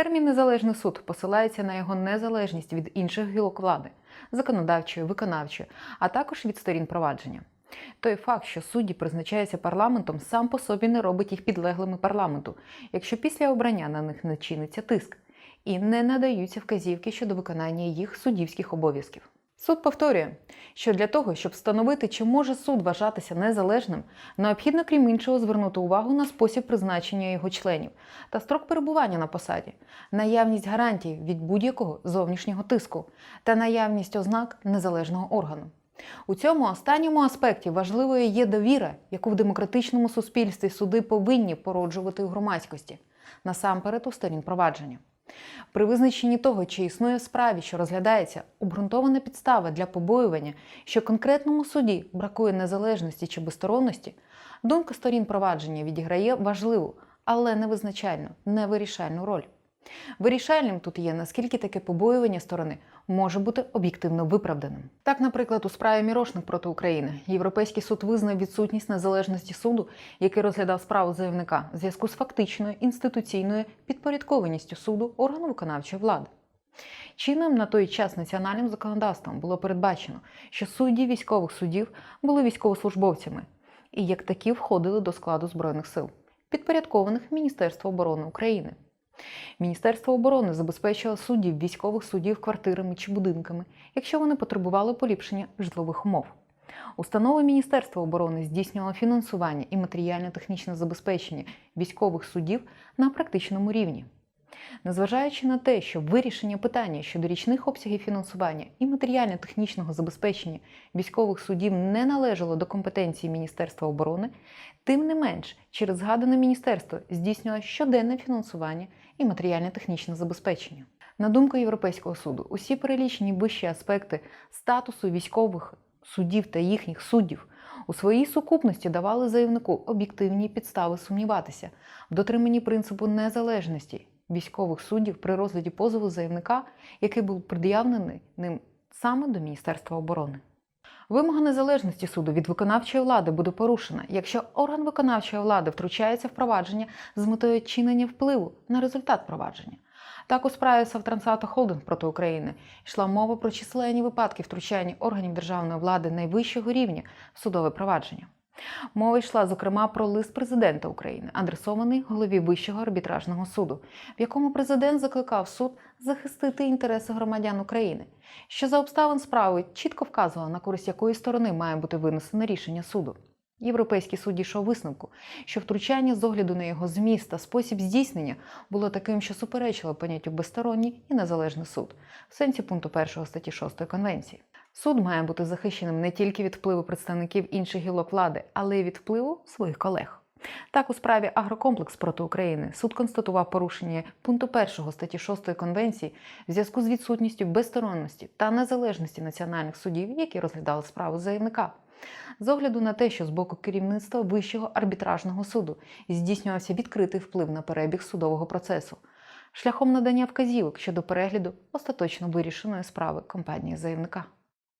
Термін незалежний суд посилається на його незалежність від інших гілок влади законодавчої, виконавчої, а також від сторін провадження. Той факт, що судді призначаються парламентом, сам по собі не робить їх підлеглими парламенту, якщо після обрання на них не чиниться тиск і не надаються вказівки щодо виконання їх суддівських обов'язків. Суд повторює, що для того, щоб встановити, чи може суд вважатися незалежним, необхідно, крім іншого, звернути увагу на спосіб призначення його членів та строк перебування на посаді, наявність гарантій від будь-якого зовнішнього тиску та наявність ознак незалежного органу. У цьому останньому аспекті важливою є довіра, яку в демократичному суспільстві суди повинні породжувати у громадськості, насамперед у сторін провадження. При визначенні того, чи існує в справі, що розглядається, обґрунтована підстава для побоювання, що конкретному суді бракує незалежності чи безсторонності, думка сторін провадження відіграє важливу, але не визначальну, не вирішальну роль. Вирішальним тут є, наскільки таке побоювання сторони може бути об'єктивно виправданим. Так, наприклад, у справі Мірошник проти України Європейський суд визнав відсутність незалежності суду, який розглядав справу заявника в зв'язку з фактичною інституційною підпорядкованістю суду органу виконавчої влади. Чинним на той час національним законодавством було передбачено, що судді військових судів були військовослужбовцями і як такі входили до складу Збройних сил, підпорядкованих Міністерству оборони України. Міністерство оборони забезпечило суддів військових судів квартирами чи будинками, якщо вони потребували поліпшення житлових умов. Установи Міністерства оборони здійснювало фінансування і матеріально-технічне забезпечення військових судів на практичному рівні. Незважаючи на те, що вирішення питання щодо річних обсягів фінансування і матеріально-технічного забезпечення військових судів не належало до компетенції Міністерства оборони, тим не менш, через згадане міністерство здійснювало щоденне фінансування і матеріально-технічне забезпечення. На думку Європейського суду, усі перелічені вищі аспекти статусу військових суддів та їхніх суддів у своїй сукупності давали заявнику об'єктивні підстави сумніватися в дотриманні принципу незалежності військових суддів при розгляді позову заявника, який був пред'явлений ним саме до Міністерства оборони. Вимога незалежності суду від виконавчої влади буде порушена, якщо орган виконавчої влади втручається в провадження з метою чинення впливу на результат провадження. Так, у справі Савтрансата Холдинг проти України йшла мова про численні випадки втручання органів державної влади найвищого рівня в судове провадження. Мова йшла, зокрема, про лист президента України, адресований голові Вищого арбітражного суду, в якому президент закликав суд захистити інтереси громадян України, що за обставин справи чітко вказувала, на користь якої сторони має бути винесено рішення суду. Європейський суд дійшов висновку, що втручання з огляду на його зміст та спосіб здійснення було таким, що суперечило поняттю безсторонній і незалежний суд в сенсі пункту 1 статті 6 Конвенції. Суд має бути захищеним не тільки від впливу представників інших гілок влади, але й від впливу своїх колег. Так, у справі Агрокомплекс проти України суд констатував порушення пункту 1 статті 6 Конвенції в зв'язку з відсутністю безсторонності та незалежності національних судів, які розглядали справу заявника. З огляду на те, що з боку керівництва Вищого арбітражного суду здійснювався відкритий вплив на перебіг судового процесу, шляхом надання вказівок щодо перегляду остаточно вирішеної справи компанії заявника.